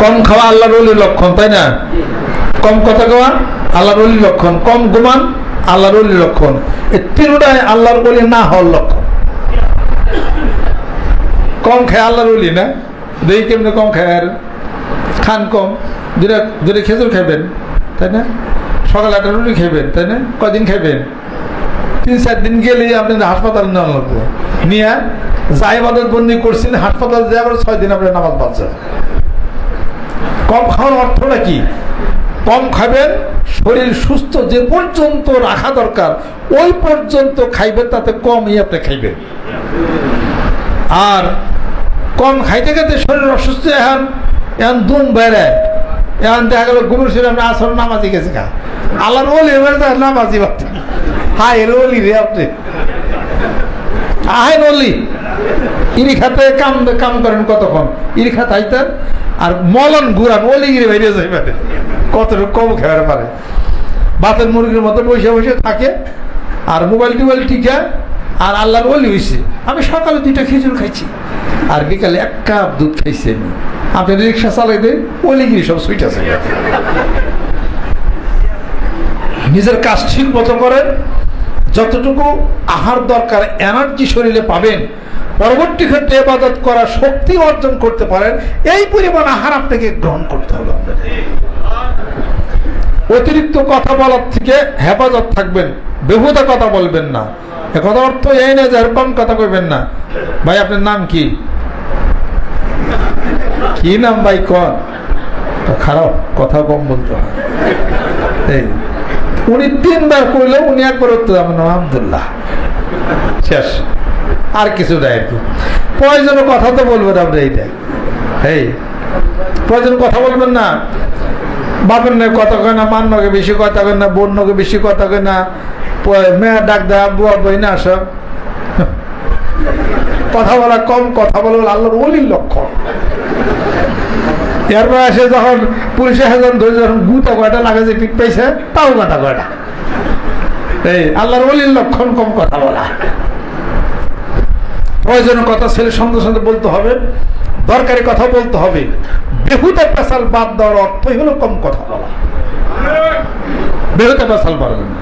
কম খাওয়া আল্লাহর অলির লক্ষণ, তাই না? কম কথা খাওয়া আল্লাহর অলির লক্ষণ, কম ঘুমান আল্লাহর অলির লক্ষণ। এই তিনটাই আল্লাহর অলি না হওয়ার লক্ষণ। কম খায় আল্লাহর অলি না? দেখি কেমনে কম খায় আর খান কম। দুটা দুটা খেজুর খাবেন তাই না? সকালে একটা রুটি খাবেন তাই না? কদিন খাবেন তিন, চার দিন গেলেই আপনি হাসপাতাল নেওয়া লাগবে। নিয়ে যাই বাদত বন্দি করছেন, হাসপাতাল যাওয়ার ছয় দিন আপনি নামাজ বাঁচছেন কম খাওয়ার অর্থটা কি কম খাবেন, শরীর সুস্থ যে পর্যন্ত রাখা দরকার, ওই পর্যন্ত খাইবেন, তাতে কমই আপনি খাইবেন। আর কম খাইতে খাইতে শরীর অসুস্থ, এখন এখন দুম বেড়ায় এখন দেখা গেল গুরুর শরীর আপনি আসর নামাজি গেছে খা আল্লাহর তো নামাজি বাচ্চা হ্যাঁ এর রে আপনি। আহেন অলি ইরি খাতে কাম কাম করেন কতক্ষণ? ইরি খাত আইতেন আর মলন ঘুরান অলি গিরে বেরিয়ে যাই পারে কতটুকু কম খেয়ার পারে। বাতের মুরগির মতো বসে বসে থাকে আর মোবাইল টোবাইল টিকা আর আল্লাহর অলি হয়েছে আমি সকালে দুইটা খেজুর খাইছি আর বিকালে এক কাপ দুধ খাইছি আমি। আপনি রিক্সা চালাইতে অলিগিরি সব সুইটাছে নিজের কাজ ঠিক মতো করেন, যতটুকু আহার দরকার এনার্জি শরীরে পাবেন পরবর্তী ক্ষেত্রে এবাদত করার শক্তি অর্জন করতে পারেন, এই পরিমাণ আহার আপনাকে গ্রহণ করতে হবে অতিরিক্ত কথা বলার থেকে হেফাজত থাকবেন, বেহুদা কথা বলবেন না। কথা অর্থ এই না যে কথা কইবেন না। ভাই, আপনার নাম কি? কি নাম ভাই, কন? খারাপ, কথা কম বলতে হয়। উনি তিনবার করলেও উনি একবার উত্তর আমার নাম আবদুল্লাহ শেষ। আর কিছু দেয় একটু প্রয়োজনে কথা তো বলবেন আপনি এইটা। এই প্রয়োজন কথা বলবেন না। বাপের নয় কথা কয় না মান্নকে বেশি কথা কয় না বন্যকে বেশি কথা কয় না প- মেয়ে ডাক দেয়, আব্বু আব্বু না সব। কথা বলা কম, কথা বলা আল্লাহর অলির লক্ষণ। এরপর আসে যখন পুলিশে হাজার ধরে যখন গুতা কয়টা লাগে যে পিক পাইছে, তাও কথা কয়টা। এই, আল্লাহর অলির লক্ষণ কম কথা বলা। প্রয়োজনের কথা ছেলে সঙ্গে সঙ্গে বলতে হবে, দরকারি কথা বলতে হবে। বেহুদা পেশাল বাদ দেওয়ার অর্থই হলো কম কথা বলা। বেহুদা পেশাল পারবেন না।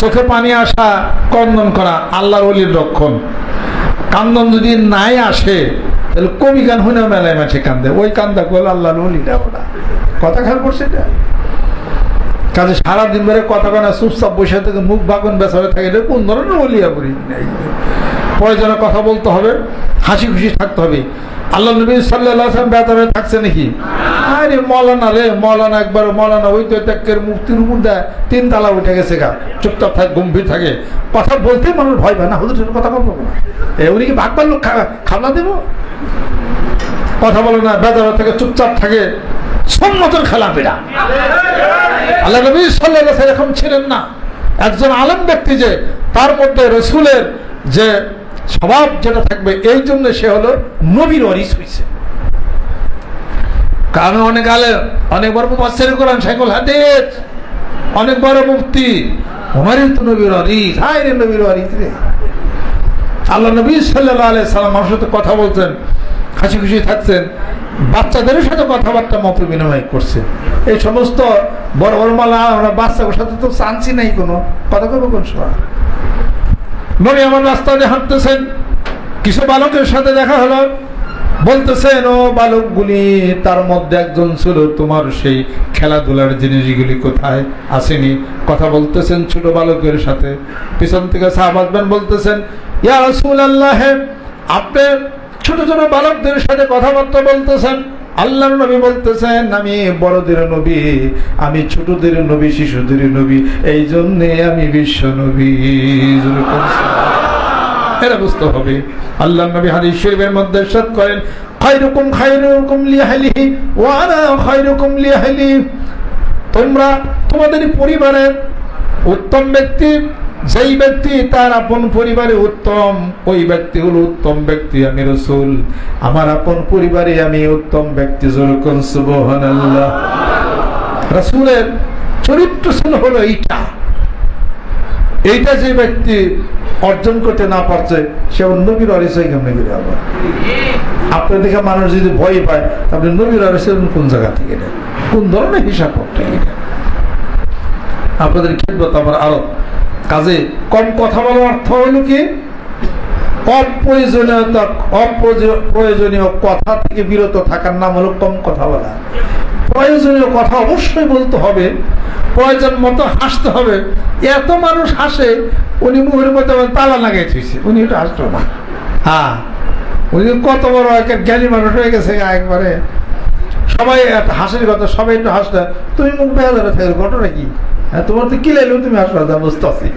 চোখে পানি আসা, কন্দন করা, আল্লাহর অলির লক্ষণ। কান্দন যদি নাই আসে, তাহলে কবি গান হইনা মেলায় মাঠে কান্দে। ওই কান্দা করলে আল্লাহর অলিটা ওরা কথা খেয়াল করছে এটা। কাজে সারাদিন ধরে কথা কেনা চুপচাপ বসে থেকে মুখ বাগুন বেসাবে থাকে কোন ধরনের অলিয়া বলি প্রয়োজনে কথা বলতে হবে, হাসি খুশি থাকতে হবে। আল্লাহ নবী সাল্লাহ বেতনে থাকছে নাকি? আরে মৌলানা রে, মৌলানা একবার, মৌলানা ওই তো ত্যাগের মুক্তির উপর দেয় তিন তালা উঠে গেছে গা, চুপচাপ থাকে, গম্ভীর থাকে। কথা বলতে মানুষ ভয় পায় না, হুজুর সাথে কথা বলব এ, উনি কি বাঘ লোক খাবলা দেবো? কথা বলে না বেদরা থেকে, চুপচাপ থাকে। সম্মতর খেলা বেড়া আল্লাহ নবী সাল্লাহ এরকম ছিলেন না। একজন আলম ব্যক্তি যে, তার মধ্যে রসুলের যে স্বভাব যেটা থাকবে, এই জন্য সে হলো নবীর অরিস হয়েছে কারণ অনেক আলেম, অনেক বড় মুফাসসির কোরআন, শাইখুল হাদিস, অনেক বড় ওমারই তো নবীর অরিস রে নবীর অরিস রে। আল্লাহ নবী সাল্লাহ সাল্লাম আমার সাথে কথা বলতেন, হাসি খুশি থাকতেন, বাচ্চাদের সাথে কথাবার্তা মত বিনিময় করছে। এই সমস্ত বড় বড় মালা আমরা বাচ্চাদের সাথে তো চান্সি নাই কোনো। কথা কবে কোন সময়? নবী আমার রাস্তা দিয়ে হাঁটতেছেন। কিছু বালকের সাথে দেখা হলো। বলতেছেন, ও বালকগুলি, তার মধ্যে একজন ছিল, তোমার সেই খেলাধুলার জিনিসগুলি কোথায়? আসেনি। কথা বলতেছেন ছোট বালকের সাথে। পিছন থেকে সাহাবাজবেন বলতেছেন, ইয়া রসুল আল্লাহ আপনি ছোট ছোট বালকদের সাথে কথাবার্তা বলতেছেন। আল্লাহর নবী বলতেছেন, আমি বড়দের নবী, আমি ছোটদের নবী, শিশুদের নবী এই জন্যে আমি বিশ্ব নবী বলুন। বুঝতে হবে আল্লাহ নবী হাদিস শরীফের মধ্যে সব করেন, খায়রুকুম খায়রুকুম লিআহলিহি ওয়া আনা খায়রুকুম লিআহলি তোমরা তোমাদের পরিবারের উত্তম ব্যক্তি যেই ব্যক্তি তার আপন পরিবারে উত্তম, ওই ব্যক্তি হলো উত্তম ব্যক্তি আমি রসুল। আমার আপন পরিবারে আমি উত্তম ব্যক্তি রাসূলের চরিত্র ছিল হলো এইটা। এইটা যে ব্যক্তি অর্জন করতে না পারছে, সে অন্য বীর অরিসই কেমনে আবার আপনার দেখে মানুষ যদি ভয় পায়, তাহলে নবীরা এসেছেন কোন জায়গা থেকে কোন ধরনের হিসাব করতে আপনাদের খেদমত আমার আরও কাজে কম কথা বলার অর্থ হলো কি? অপ্রয়োজনীয়তা অপ্রয়োজনীয় কথা থেকে বিরত থাকার নাম হলো কম কথা বলা। প্রয়োজনীয় কথা অবশ্যই বলতে হবে। প্রয়োজন মতো হাসতে হবে। এত মানুষ হাসে, উনি মধ্যে আবার তালা লাগাই থুইছে। উনি একটু হাসতো না। হ্যাঁ উনি কত বড় একটা জ্ঞানী মানুষ হয়ে গেছে একবারে। সবাই হাসির কথা, সবাই একটু হাসলে, তুমি মুখ বেহাজারে থাকবে ঘটনা কি? হ্যাঁ তোমার তো কি লাগল তুমি হাসবে তা বুঝতে পারছি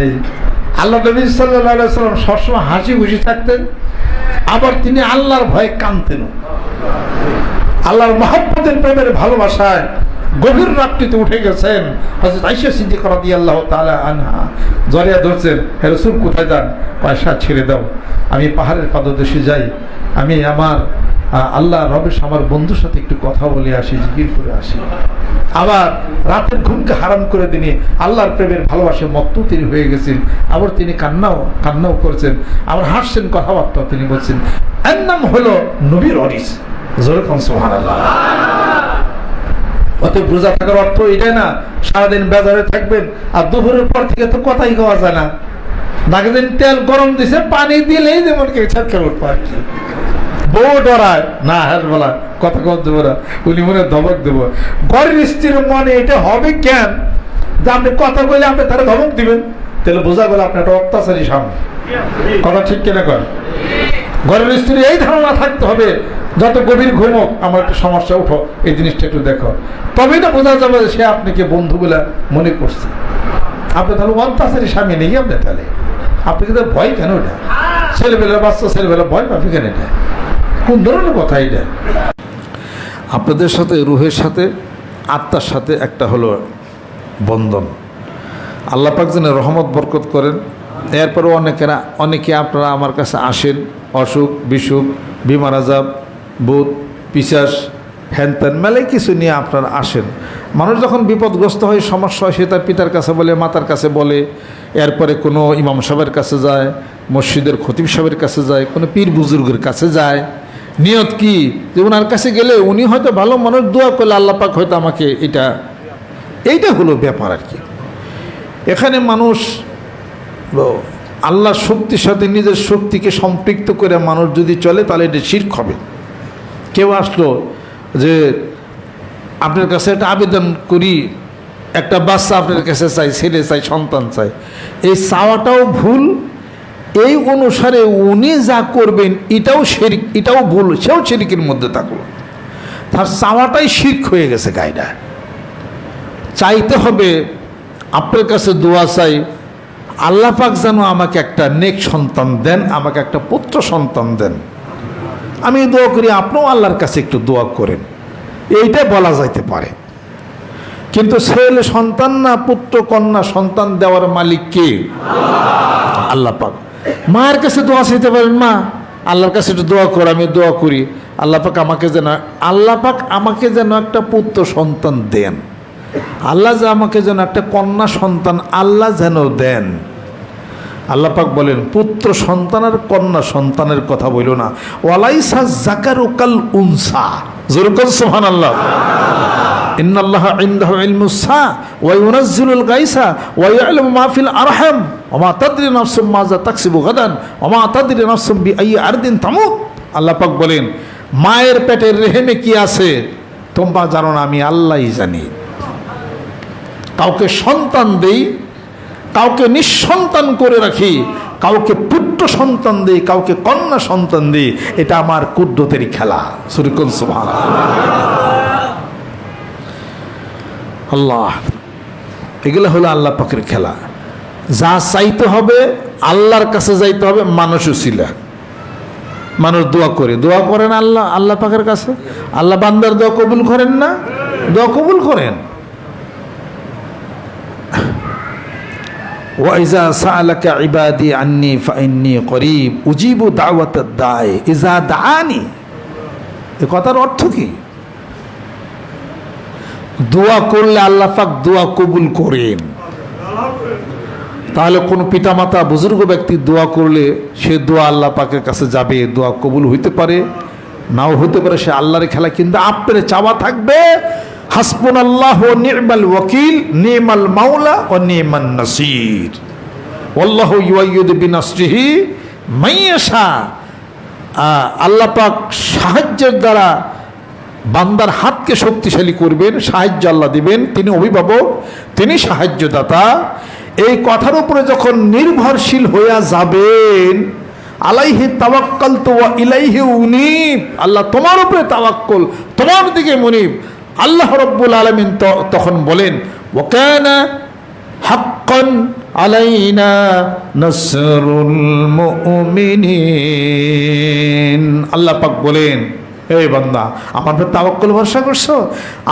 এই, আল্লাহ নবী সাল্লাহ সাল্লাম সবসময় হাসি খুশি থাকতেন, আবার তিনি আল্লাহর ভয়ে কানতেন আল্লাহর মহাব্বতের প্রেমের ভালোবাসায় গভীর রাত্রিতে উঠে গেছেন হজরত আইসা সিদ্ধি করা দিয়ে আল্লাহ তালা আনহা। জরিয়া ধরছেন, হে রসুল, কোথায় যান? পয়সা ছেড়ে দাও, আমি পাহাড়ের পাদদেশে যাই, আমি আমার আল্লাহ রবেশ আমার বন্ধুর সাথে একটু কথা বলে আসি, জিকির করে আসি। আবার রাতের ঘুমকে হারাম করে তিনি আল্লাহর প্রেমের ভালোবাসে মত্ত তিনি হয়ে গেছেন। আবার তিনি কান্নাও কান্নাও করেছেন। আবার হাসছেন, কথাবার্তা তিনি বলছেন। এর নাম হলো নবীর অরিস জোরকম সোহান আল্লাহ অতএব রোজা থাকার অর্থ এটাই না, সারাদিন বেজারে থাকবেন আর দুপুরের পর থেকে তো কথাই খাওয়া যায় না। নাকি তেল গরম দিছে, পানি দিলেই যেমন ছাড়কে উঠবো আর কি। বউ ডরায়। না হ্যাঁ বলা, কথা কম দেবো না। উনি মনে ধমক দেবো। ঘরের স্ত্রীর মনে এটা হবে কেন? যে আপনি কথা বলে আপনি তারা ধমক দিবেন। তাহলে বোঝা গেল আপনি একটা অত্যাচারী সামনে কথা ঠিক কিনা কর ঘরের স্ত্রী এই ধারণা থাকতে হবে, যত গভীর ঘুমক আমার একটা সমস্যা উঠো, এই জিনিসটা একটু দেখো। তবেই না বোঝা যাবে সে আপনাকে বন্ধু বলে মনে করছে। আপনি তাহলে অত্যাচারী স্বামী নেই আপনি তাহলে। আপনি কিন্তু ভয় কেন এটা? ছেলেবেলা বাচ্চা ছেলেবেলা ভয় পাবি কেন এটা? কোন ধরনের কথা এটা? আপনাদের সাথে, রুহের সাথে, আত্মার সাথে একটা হলো বন্ধন। আল্লাহ পাক যেন রহমত, বরকত করেন। এরপরেও অনেকেরা, অনেকে আপনারা আমার কাছে আসেন, অসুখ, বিসুখ, বিমার আজাব, বুধ, পিসাস হ্যানত্যান মেলায় কিছু নিয়ে আপনারা আসেন। মানুষ যখন বিপদগ্রস্ত হয়, সমস্যা হয়, সে তার পিতার কাছে বলে, মাতার কাছে বলে। এরপরে কোনো ইমাম সাহেবের কাছে যায়, মসজিদের খতিব সাহেবের কাছে যায়, কোনো পীর বুজুর্গের কাছে যায়। নিয়ত কি? যে ওনার কাছে গেলে উনি হয়তো ভালো মানুষ, দোয়া করলে আল্লাহ পাক হয়তো আমাকে এটা, এইটা হলো ব্যাপার আর কি। এখানে মানুষ আল্লাহর শক্তির সাথে নিজের শক্তিকে সম্পৃক্ত করে মানুষ যদি চলে, তাহলে এটা শির্ক হবে। কেউ আসলো যে, আপনার কাছে একটা আবেদন করি, একটা বাচ্চা আপনার কাছে চাই, ছেলে চাই, সন্তান চাই। এই চাওয়াটাও ভুল এই অনুসারে উনি যা করবেন, এটাও শেরিক এটাও ভুল, সেও শেরিকের মধ্যে থাকল তার চাওয়াটাই শির্ক হয়ে গেছে গাইডা চাইতে হবে, আপনার কাছে দোয়া চাই, আল্লাহ পাক যেন আমাকে একটা নেক সন্তান দেন, আমাকে একটা পুত্র সন্তান দেন। আমি দোয়া করি, আপনিও আল্লাহর কাছে একটু দোয়া করেন। এইটা বলা যাইতে পারে। কিন্তু ছেলে সন্তান না, পুত্র কন্যা সন্তান দেওয়ার মালিক কে? আল্লাহ পাক। মায়ের কাছে দোয়া চাইতে পারেন, মা। আল্লাহর কাছে একটু দোয়া কর, আমি দোয়া করি। আল্লাহ পাক আমাকে যেন, আল্লাহ পাক আমাকে যেন একটা পুত্র সন্তান দেন। আল্লাহ যে আমাকে যেন একটা কন্যা সন্তান আল্লাহ যেন দেন। আল্লাহ পাক বলেন, পুত্র সন্তান আর কন্যা সন্তানের কথা বইল না। ওয়ালাইসা জাকার ওকাল উনসা। জোরকল সোহান আল্লাহ ইন্নাল্লাহ ইনদাহু ইলমুস সা ওয়া ইউনাজ্জিলুল গায়সা ওয়া ইয়ালামু মা ফিল আরহাম ওয়া মা তাদরি নাফসুম মাযা তাকসিবু গাদান ওয়া মা তাদরি নাফসুম বিআইয়ি আরদিন তামুত। আল্লাহ পাক বলেন, মায়ের পেটের রেহেমে কি আছে? তোমরা জানো না, আমি আল্লাহই জানি। কাউকে সন্তান দেই, কাউকে নিঃসন্তান করে রাখি, কাউকে পুত্র সন্তান দিই, কাউকে কন্যা সন্তান দিই, এটা আমার কুদ্দতের খেলা। সুরিকুল সুবহান আল্লাহ। এগুলো হলো আল্লাহ পাকের খেলা। যা চাইতে হবে, আল্লাহর কাছে যাইতে হবে, মানুষও ছিল মানুষ দোয়া করে। দোয়া করেন আল্লাহ আল্লাহ পাকের কাছে? আল্লাহ বান্দার দোয়া কবুল করেন না? দোয়া কবুল করেন। ওয়াইজা সালাকা ইবাদি আন্নি ফাইন্নি করিব। উজিবু দাওয়াত দায়। ইজা দানি এ কথার অর্থ কি? দোয়া করলে আল্লাহ পাক দোয়া কবুল করেন। তাহলে কোনো পিতামাতা, বুজুর্গ ব্যক্তি দোয়া করলে সে দোয়া আল্লাহ পাকের কাছে যাবে, দোয়া কবুল হইতে পারে, নাও হতে পারে, সে আল্লাহর খেলা কিন্তু আপনার চাওয়া থাকবে। হাসপুন আল্লাহ ও নির্মাল ওয়াকিল নির্মাল মাওলা ও নির্মাল নাসির। আল্লাহ ইউআইয়ুদ বিনাসরিহি, মাইয়াশা। আল্লাহ পাক সাহায্যের দ্বারা বান্দার হাতকে শক্তিশালী করবেন, সাহায্য আল্লাহ দিবেন, তিনি অভিভাবক, তিনি সাহায্যদাতা। এই কথার উপরে যখন নির্ভরশীল হইয়া যাবেন, আলাইহি তাওয়াক্কাল তো ইলাইহি উনিব, আল্লাহ তোমার উপরে তাওয়াক্কল, তোমার দিকে মুনিব। আল্লাহ রব্বুল আলমিন তখন বলেন ওকানা হাক্কান আলাইনা নাসরুল মুমিনিন। আল্লাহ পাক বলেন এই বান্দা, আমার তাওয়াক্কুল ভরসা করছ?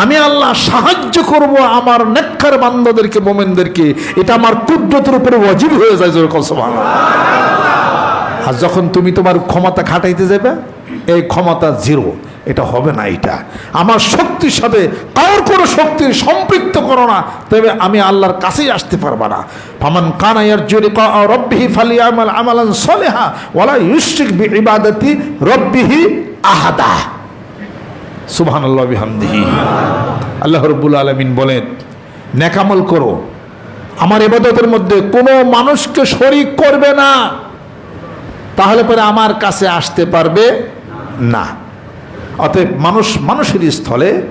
আমি আল্লাহ সাহায্য করব আমার নেককার বান্দাদেরকে, মোমেনদেরকে। এটা আমার কুদ্রতের উপরে ওয়াজিব হয়ে যায় যেরকম সুবহানাল্লাহ। আর যখন তুমি তোমার ক্ষমতা খাটাইতে যাবে এই ক্ষমতা জিরো। এটা হবে না এটা। আমার শক্তির সাথে কারোর কোনো শক্তির সম্পৃক্ত করো না। তবে আমি আল্লাহর কাছেই আসতে পারব না। ফামান কানাইয়ার জোরে রব্বিহি ফালি আমাল আমালান সলেহা ওয়ালা ইউশরিক বি ইবাদাতি রব্বিহি আহাদা। সুবহানাল্লাহ বিহামদিহি। আল্লাহ রব্বুল আলামিন বলেন, নেকামল করো। আমার ইবাদতের মধ্যে কোনো মানুষকে শরিক করবে না। তাহলে পরে আমার কাছে আসতে পারবে না। অতএব মানুষ মানুষের স্থলে,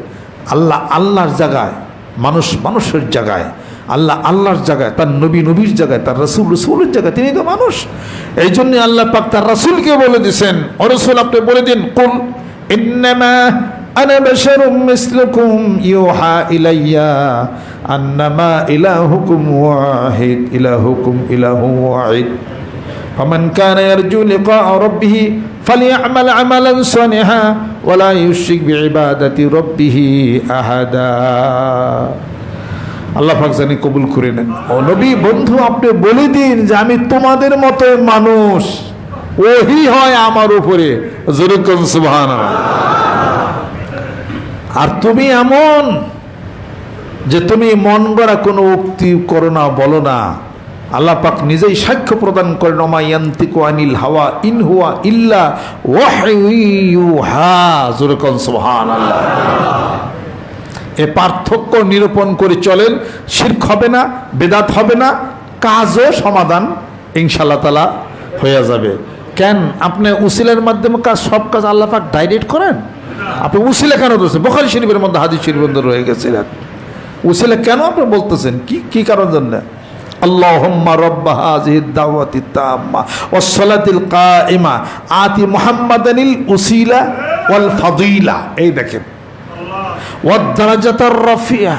আল্লাহ আল্লাহর জায়গায়, মানুষ মানুষের জায়গায় আল্লাহ আল্লাহর জায়গায় তার নবী নবীর জায়গায় তার রসুল রসুলের জায়গায় তিনি তো মানুষ এই জন্যে আল্লাহ পাক তার রসুলকে বলে দিছেন ও রসুল আপনি বলে দিন কুল ইন্নামা أنا بشر مثلكم يوحى إلي أنما إلهكم واحد إلهكم إله واحد فمن كان يرجو لقاء ربه فليعمل عملا صالحا ولا يشرك بعبادة ربه أحدا আল্লাহ জানি কবুল করে নেন। নবী, বন্ধু, আপনি বলে দিন যে আমি তোমাদের মতো মানুষ। ওহি হয় আমার উপরে। আর তুমি এমন যে তুমি মন গড়া কোনো উক্তি করো না, বলো না। আল্লাহ পাক নিজেই সাক্ষ্য প্রদান করেন অমায়ান্তিকু আনিল হাওয়া ইন হুয়া ইল্লা ওয়াহা জোরকন সুবহান আল্লাহ এ পার্থক্য নিরূপণ করে চলেন শির্ক হবে না বেদাত হবে না কাজও সমাধান ইনশাল্লাহ তালা হয়ে যাবে কেন আপনি উসিলের মাধ্যমে কাজ সব কাজ আল্লাহ পাক ডাইরেক্ট করেন আপনি উসিলে কেন বলছেন বোখারি শরীফের মধ্যে হাদিস শরীফের মধ্যে রয়ে গেছিলেন উসিলে কেন আপনি বলতেছেন কি কি কারণ জন্য اللهم رب هذه الدعوة التامة والصلاة القائمة آتي محمدا الأسيلة والفضيلة এই দেখেন والدرجة الرفيعة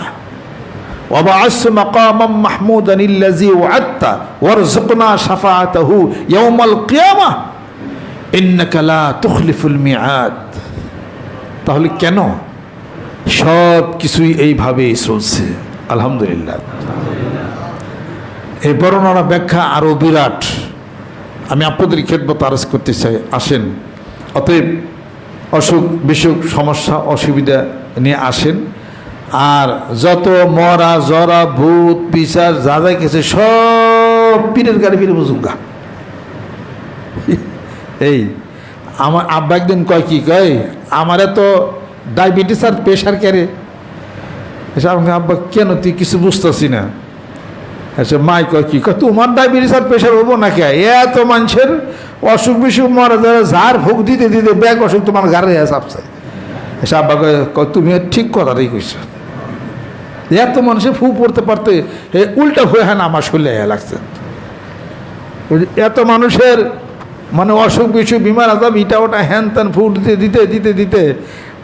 وبعث مقاما محمودا الذي وعدت وارزقنا شفاعته يوم القيامة إنك لا تخلف الميعاد তাহলে কেন সব কিছুই এইভাবেই চলছে আলহামদুলিল্লাহ এই বর্ণনা ব্যাখ্যা আরও বিরাট আমি আপনাদের খেদমত আরজ করতে চাই আসেন অতএব অসুখ বিসুখ সমস্যা অসুবিধা নিয়ে আসেন। আর যত মরা, জরা, ভূত, বিচার, যা যা গেছে সব পীরের গাড়ি ফিরে বুঝুগা এই, আমার আব্বা একদিন কয় কি, কয়, আমারে তো ডায়াবেটিস আর প্রেশার এসে আমাকে, আব্বা, কেন তুই কিছু বুঝতেছি না? আচ্ছা মাই কয় কি, কয়, তোমার ডায়াবেটিস আর প্রেশার হব না কে? এত মানুষের অসুখ বিসুখ মরা যারা ঝাড় ভোগ দিতে দিতে ব্যাগ অসুখ তোমার গাড়ি চাপছে এসে আব্বা কয় তুমি ঠিক কথাটাই কইছো। এত মানুষে ফু পড়তে পারতে এ উল্টা হয়ে হ্যাঁ আমার শরীরে লাগছে। এত মানুষের মানে অসুখ বিসুখ, বিমার আজাব, ইটা ওটা, হ্যান ত্যান, ফু দিতে দিতে দিতে দিতে।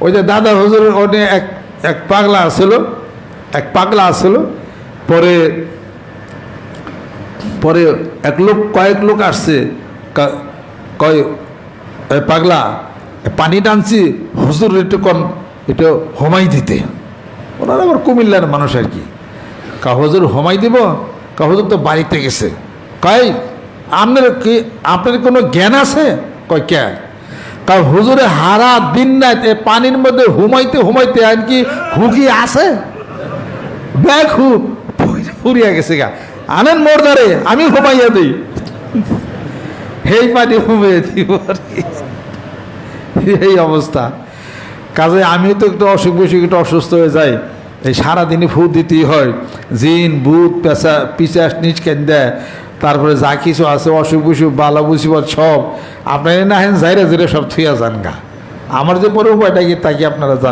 ওই যে দাদা হজুর ওনে এক এক পাগলা আসলো, এক পাগলা আসলো। পরে পরে এক লোক, কয়েক লোক আসছে কয় পাগলা পানি টানছি, হুজুর একটু কন একটু হোমাই দিতে। ওনারা আবার কুমিল্লার মানুষ আর কি। কা হুজুর হোমাই দিব, কা হুজুর তো বাড়িতে গেছে। কয়, আপনার কি, আপনার কোনো জ্ঞান আছে? কয়, কে? কা হুজুরে হারা দিন নাই পানির মধ্যে হুমাইতে হুমাইতে আর কি হুকি আছে? ব্যাগ হু ফুরিয়া গেছে গা। আনেন মোরদারে, আমি ঘুমাইয়া দিই। হেই পানি ঘুমিয়ে দিব আর কি। এই অবস্থা। কাজে আমি তো একটু অসুখ বিসুখ একটু অসুস্থ হয়ে যাই। এই সারাদিনই ফু দিতেই হয়। জিন বুধ পেঁচা, পিচাস, নিচ কেন দেয়? তারপরে যা কিছু আছে, অসুখ বিসুখ, বালা বুসিবত সব। আপনার না হেন যাইরা জিরে সব থুয়া যান গা। আমার যে পরে উপায়টা কি তাকে আপনারা জান